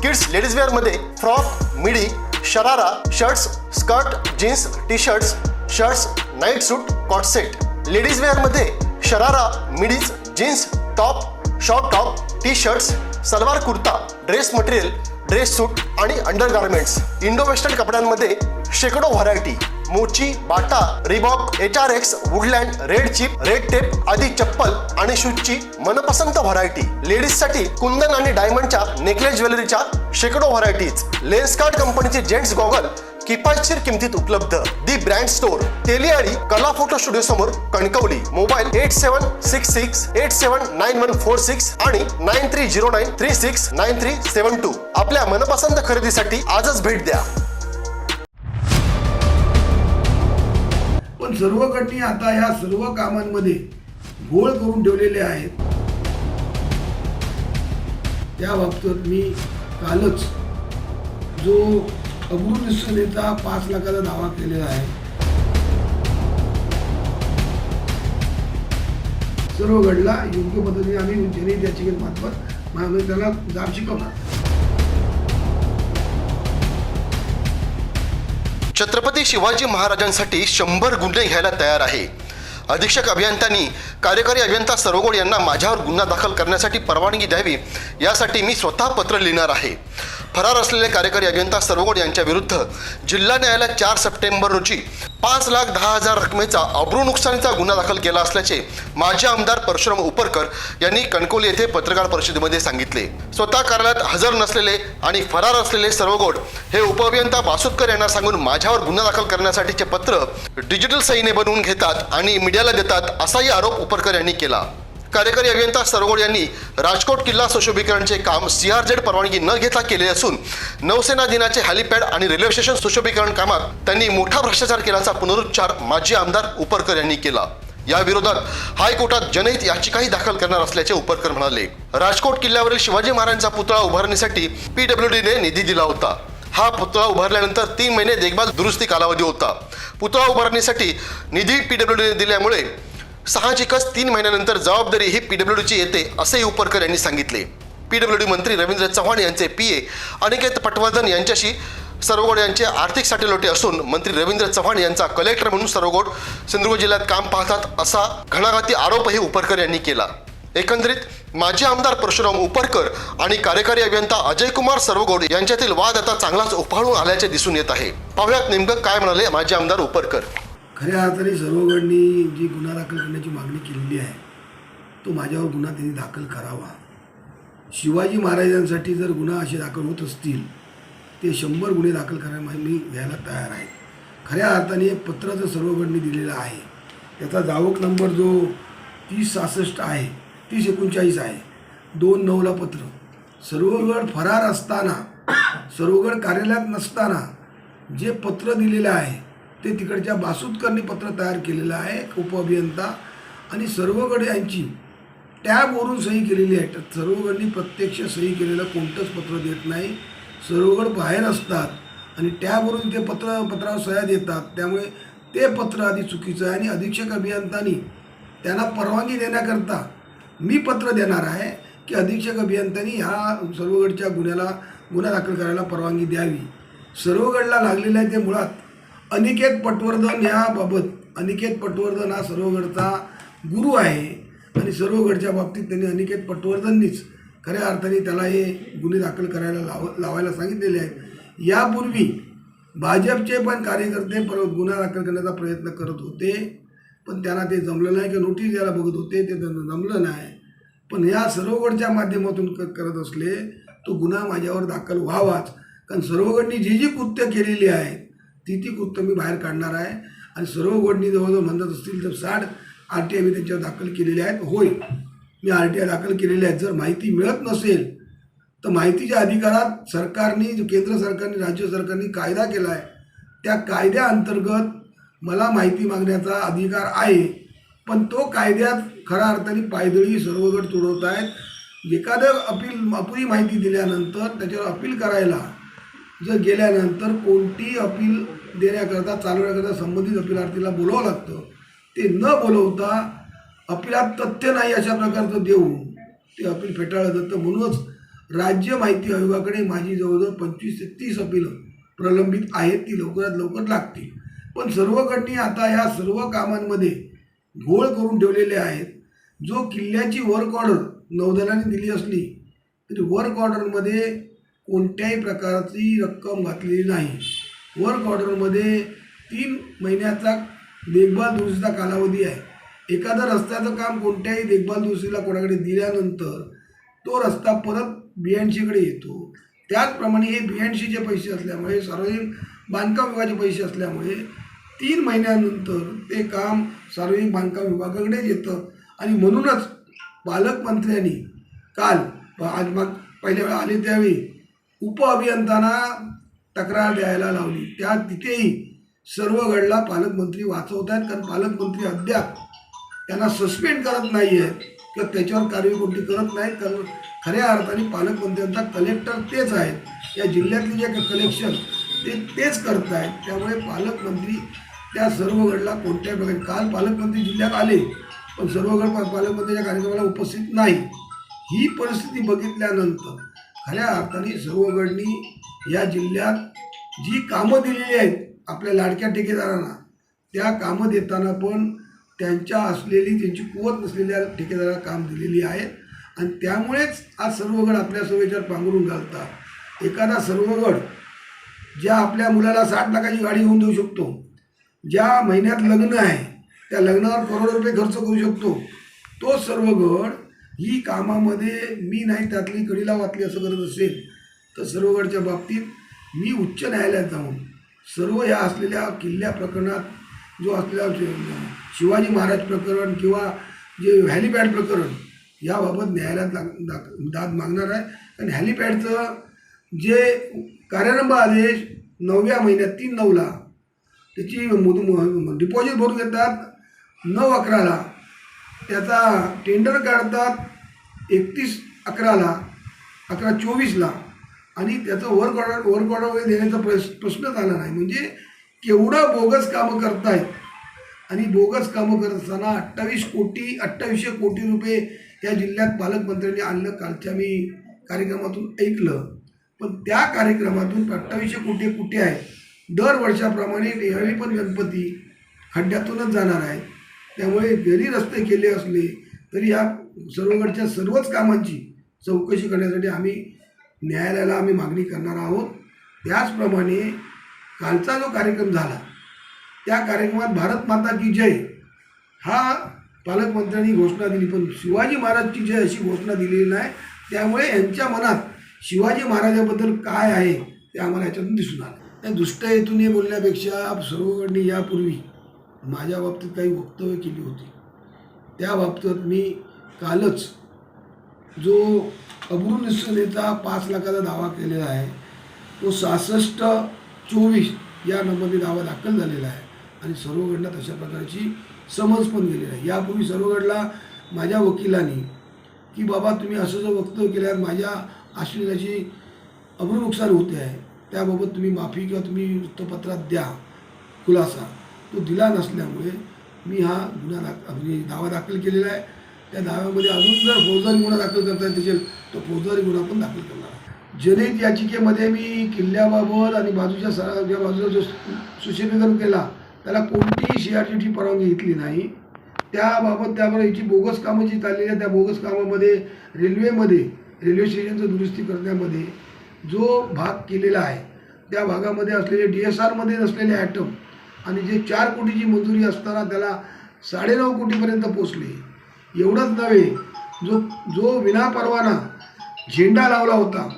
kids ladies वेअरमध्ये frock midi sharara shirts skirt jeans T shirts shirts night suit cot set ladies वेअरमध्ये sharara midis jeans top short top T shirts salwar kurta dress material dress suit आणि undergarments Indo western कपड्यांमध्ये शेकडो variety Mochi Bata Reebok H R X Woodland Red Chief Red Tape आदी चप्पल आणि शूजची मनपसंत variety लेडीजसाठी कुंदन आणि डायमंडच्या necklace ज्वेलरीच्या शेकडो varieties Lenskart कंपनीचे जेंट्स गॉगल किफायतशीर किमतीत उपलब्ध. दी ब्रँड स्टोअर तेलियाळी कला फोटो स्टुडिओ समोर Kankavli. Mobile eight seven six six eight seven nine one four six आणि nine three zero nine three six nine three seven two आपल्या मनपसंत खरेदीसाठी आजच भेट द्या. पण सर्वकडनी आता या सर्व कामांमध्ये घोळ करून ठेवलेले आहेत. त्याबाबतीत मी कालच जो अमृतसरेचा पाच लाखाचा दावा केलेला आहे. सर्व घडला योग्य पद्धतीने आम्ही जनहित याचिकेमार्फत आम्ही त्याला जाब शिकवणार. छत्रपती शिवाजी महाराजांसाठी शंभर गुन्हे घ्यायला तयार आहे. अधीक्षक अभियंत्यांनी कार्यकारी अभियंता सरवगोड यांना माझ्यावर गुन्हा दाखल करण्यासाठी परवानगी द्यावी यासाठी मी स्वतः पत्र लिहिणार आहे. फरार असलेले कार्यकारी अभियंता सरवगोड यांच्या विरुद्ध जिल्हा न्यायालयात चार सप्टेंबर रोजी पाच लाख दहा हजार रकमेचा अब्रू नुकसानीचा गुन्हा दाखल केला असल्याचे माजी आमदार परशुराम उपरकर यांनी कणकोली येथे पत्रकार परिषदेमध्ये सांगितले. स्वतः कार्यालयात हजर नसलेले आणि फरार असलेले सर्वगोड हे उपअभियंता बासुतकर यांना सांगून माझ्यावर गुन्हा दाखल करण्यासाठीचे पत्र डिजिटल सहीने बनवून घेतात आणि मीडियाला देतात असाही आरोप उपरकर यांनी केला. कार्यकारी अभियंता सरगोड यांनी राजकोट किल्ला सुशोभीकरणचे काम सीआरझेड परवानगी न घेता केले असून नौसेना दिनाचे हॅलिपॅड आणि रेल्वे स्टेशन सुशोभीकरण कामात त्यांनी मोठा भ्रष्टाचार केल्याचा पुनरुच्चार माजी आमदार उपरकर यांनी केला. या विरोधात हायकोर्टात जनहित याचिकाही दाखल करणार असल्याचे उपरकर म्हणाले. राजकोट किल्ल्यावरील शिवाजी महाराजांचा पुतळा उभारण्यासाठी पीडब्ल्यूडीने निधी दिला होता. हा पुतळा उभारल्यानंतर तीन महिने देखभाल दुरुस्ती कालावधी होता. पुतळा उभारणीसाठी निधी पीडब्ल्यूडीने दिल्यामुळे साहजिकच तीन महिन्यानंतर जबाबदारी ही पीडब्ल्यूडीची येते असेही उपरकर यांनी सांगितले. पीडब्ल्यूडी मंत्री रवींद्र चव्हाण यांचे पी ए अनिकेत पटवर्धन यांच्याशी सर्वगोड यांचे आर्थिक साटेलोटे असून मंत्री रवींद्र चव्हाण यांचा कलेक्टर म्हणून सर्वगोड सिंधुदुर्ग जिल्ह्यात काम पाहतात असा घणाघाती आरोपही उपरकर यांनी केला. एकंदरीत माजी आमदार परशुराम उपरकर आणि कार्यकारी अभियंता अजय कुमार सर्वगोड यांच्यातील वाद आता चांगलाच उफाळून आल्याचे दिसून येत आहे. पाहुयात नेमकं काय म्हणाले माजी आमदार उपरकर. खऱ्या अर्थाने सर्वगडनी जी गुन्हा दाखल करण्याची मागणी केलेली आहे तो माझ्यावर गुन्हा त्यांनी दाखल करावा. शिवाजी महाराजांसाठी जर गुन्हा असे दाखल होत असतील ते शंभर गुन्हे दाखल करायला मी घ्यायला तयार आहे. खऱ्या अर्थाने एक पत्र जर सर्वगडनी दिलेलं आहे त्याचा जावक नंबर जो तीस सहासष्ट आहे तीस एकोणचाळीस आहे दोन नऊला पत्र. सर्वगड फरार असताना सर्वगड कार्यालयात नसताना जे पत्र दिलेलं आहे ते तिकडच्या बासुतकरनी पत्र तयार केलेलं आहे उपअभियंता आणि सर्वगड यांची टॅबवरून सही केलेली आहे. तर सर्वगडनी प्रत्यक्ष सही केलेलं कोणतंच पत्र देत नाही. सर्वगड बाहेर असतात आणि टॅबवरून ते पत्र पत्रावर सह्या देतात. त्यामुळे ते पत्र आधी चुकीचं आहे आणि अधीक्षक अभियंतांनी त्यांना परवानगी देण्याकरता मी पत्र देणार आहे की अधीक्षक अभियंत्यांनी ह्या सर्वगडच्या गुन्ह्याला गुन्हा दाखल करायला परवानगी द्यावी. सर्वगडला लागलेलं आहे ते मुळात अनिकेत पटवर्धन याबाबत अनिकेत पटवर्धन हा सर्वगडचा गुरु आहे. आणि सर्वगडच्या बाबतीत त्यांनी अनिकेत पटवर्धननीच खऱ्या अर्थाने त्याला हे गुन्हे दाखल करायला लाव लावायला सांगितलेले आहेत. यापूर्वी भाजपचे पण कार्यकर्ते पर गुन्हा दाखल करण्याचा प्रयत्न करत होते. पण त्यांना ते जमलं नाही किंवा नोटीस द्यायला बघत होते ते त्यांना जमलं नाही. पण या सर्वगडच्या माध्यमातून क करत असले तो गुन्हा माझ्यावर दाखल व्हावाच. कारण सर्वगडनी जी जी कृत्य केलेली आहेत ती ती मी बाहेर काढणार आहे. आणि सर्वगडनी जवळजवळ म्हणत असतील तर साठ आर टी आय मी त्यांच्यावर दाखल केलेले आहेत. होय मी आर टी आय दाखल केलेले आहेत. जर माहिती मिळत नसेल तर माहितीच्या अधिकारात सरकारने केंद्र सरकारने राज्य सरकारने कायदा केला आहे त्या कायद्याअंतर्गत मला माहिती मागण्याचा अधिकार आहे. पण तो कायद्यात खऱ्या अर्थाने पायदळी सर्वगड तुडवत आहेत एखादं अपील अपुरी माहिती दिल्यानंतर त्याच्यावर अपील करायला जर गेल्यानंतर कोणती अपील देण्याकरता चालवण्याकरता संबंधित अपिलार्थीला बोलावं लागतं. ते न बोलवता अपिलात तथ्य नाही अशा प्रकारचं देऊन ते अपील फेटाळलं जातं. म्हणूनच राज्य माहिती आयोगाकडे माझी जवळजवळ पंचवीस ते तीस अपिलं प्रलंबित आहेत ती लवकरात लवकर लागतील. पण सर्वकडनी आता या सर्व कामांमध्ये घोळ करून ठेवलेले आहेत. जो किल्ल्याची वर्क ऑर्डर नौदलाने दिली असली तरी वर्क ऑर्डरमध्ये कोणत्याही प्रकारची रक्कम घातलेली नाही. वर्क ऑर्डरमध्ये तीन महिन्याचा देखभाल दुरुस्तीचा कालावधी आहे. एखादा रस्त्याचं काम कोणत्याही देखभाल दुरुस्तीला कोणाकडे दिल्यानंतर तो रस्ता परत बी एन सीकडे येतो. त्याचप्रमाणे हे बी एन सीचे पैसे असल्यामुळे सार्वजनिक बांधकाम विभागाचे पैसे असल्यामुळे तीन महिन्यानंतर ते काम सार्वजनिक बांधकाम विभागाकडेच येतं. आणि म्हणूनच पालकमंत्र्यांनी काल आज मग पहिल्या वेळा आले त्यावेळी उपअभियंत्यांना तक्रार द्यायला लावली. त्या तिथेही सर्व घडला. पालकमंत्री वाचवत आहेत. कारण पालकमंत्री अद्याप त्यांना सस्पेंड करत नाही आहेत किंवा त्याच्यावर कारवाई कोणती करत नाहीत. कारण खऱ्या अर्थाने पालकमंत्र्यांचा कलेक्टर तेच आहेत. या जिल्ह्यातले जे कलेक्शन ते तेच करत आहेत त्यामुळे पालकमंत्री त्या सर्व गडला कोणत्या प्रकारे. काल पालकमंत्री जिल्ह्यात आले पण सर्वगड पा- पालकमंत्र्यांच्या कार्यक्रमाला उपस्थित नाही. ही परिस्थिती बघितल्यानंतर खऱ्या अर्थाने सर्वगडनी या जिल्ह्यात जी कामं दिलेली आहेत आपल्या लाडक्या ठेकेदारांना त्या कामं देताना पण त्यांच्या असलेली त्यांची कुवत नसलेल्या ठेकेदाराला काम दिलेली आहेत आणि त्यामुळेच आज सर्वगड आपल्या सभेच्यावर पांघरून घालतात. एखादा सर्वगड ज्या आपल्या मुलाला साठ लाखाची गाडी घेऊन देऊ शकतो ज्या महिन्यात लग्न आहे त्या लग्नावर करोडो रुपये खर्च करू शकतो तो सर्वगड ही कामामध्ये मी नाही त्यातली कडीला वाचली असं करत असेल तर सर्वगडच्या बाबतीत मी उच्च न्यायालयात जाऊन सर्व या असलेल्या किल्ल्या प्रकरणात जो असलेला शि- शिवाजी महाराज प्रकरण किंवा जे हॅलिपॅड प्रकरण याबाबत न्यायालयात दाग दाद मागणार आहे. आणि हॅलिपॅडचं जे कार्यारंभ आदेश नवव्या महिन्यात तीन नऊला त्याची मुद डिपॉझिट भरून घेतात नऊ अकराला. त्याचा टेंडर काढतात एकतीस अकराला अकरा चोवीसला. आणि त्याचं वर्क ऑर्डर वर्क ऑर्डर वगैरे देण्याचा प्रश प्रश्नच आला नाही. म्हणजे केवढं बोगस कामं करतायत. आणि बोगस कामं करत असताना अठ्ठावीस कोटी अठ्ठावीसशे कोटी रुपये या जिल्ह्यात पालकमंत्र्यांनी आणलं. कालच्या मी कार्यक्रमातून ऐकलं. पण त्या कार्यक्रमातून अठ्ठावीसशे कोटी कुठे आहे दर वर्षाप्रमाणे यावेळी पण गणपती खड्ड्यातूनच जाणार आहे त्यामुळे जरी रस्ते केले असले तरी या सर्वकडच्या सर्वच कामांची चौकशी करण्यासाठी आम्ही न्यायालयाला आम्ही मागणी करणार आहोत. त्याचप्रमाणे कालचा जो कार्यक्रम झाला त्या कार्यक्रमात भारत माता की जय हा पालकमंत्र्यांनी घोषणा दिली पण शिवाजी महाराजची जय अशी घोषणा दिलेली नाही. त्यामुळे यांच्या मनात शिवाजी महाराजाबद्दल काय आहे ते आम्हाला याच्यातून दिसून आलं. त्या दुष्ट हेतूने बोलण्यापेक्षा सर्वकडनी यापूर्वी माझ्या बाबतीत काही वक्तव्य केली होती. त्या बाबतीत मी कालच जो अब्रू निसनेचा पाच लाखाचा दावा केलेला आहे तो सहासष्ट चोवीस या नंबरने दावा दाखल झालेला आहे आणि सर्वगडला तशा प्रकारची समज पण गेलेली आहे यापूर्वी सर्वगडला माझ्या वकिलांनी की बाबा तुम्ही असं जर वक्तव्य केल्यावर माझ्या आश्विनाची अब्रू नुकसान होते आहे. त्याबाबत तुम्ही माफी किंवा तुम्ही वृत्तपत्रात द्या खुलासा. तो दिला नसल्यामुळे मी हा गुन्हा दाख म्हणजे दावा दाखल केलेला आहे. त्या दाव्यामध्ये अजून जर फौजदारी गुन्हा दाखल करता येत असेल तर फौजदारी गुन्हा पण दाखल करणार आहे. जनहित याचिकेमध्ये मी किल्ल्याबाबत आणि बाजूच्या सरा ज्या बाजूला जो सु- केला त्याला कोणतीही सी आर टीची परवानगी घेतली नाही. त्याबाबत त्यामुळे याची बोगस कामं जी चाललेली आहेत त्या बोगस कामामध्ये रेल्वेमध्ये रेल्वे स्टेशनचं दुरुस्ती करण्यामध्ये जो भाग केलेला आहे त्या भागामध्ये असलेले डी एस आरमध्ये नसलेले ॲटम आणि जे चार कोटीची मंजुरी असताना त्याला साडेनऊ कोटीपर्यंत पोचले. एवढंच नव्हे जो जो विनापरवाना झेंडा लावला होता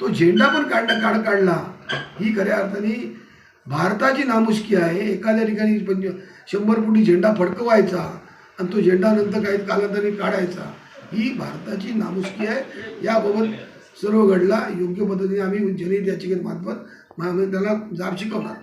तो झेंडा पण काढ काढ काढला. ही खऱ्या अर्थाने भारताची नामुष्की आहे. एखाद्या ठिकाणी पंच शंभर कोटी झेंडा फडकवायचा आणि तो झेंडा नंतर काही कालांतराने काढायचा. ही भारताची नामुष्की आहे. याबाबत सर्व घडला. योग्य पद्धतीने आम्ही जनहित याचिकेत मार्फत त्याला जाब शिकवणार.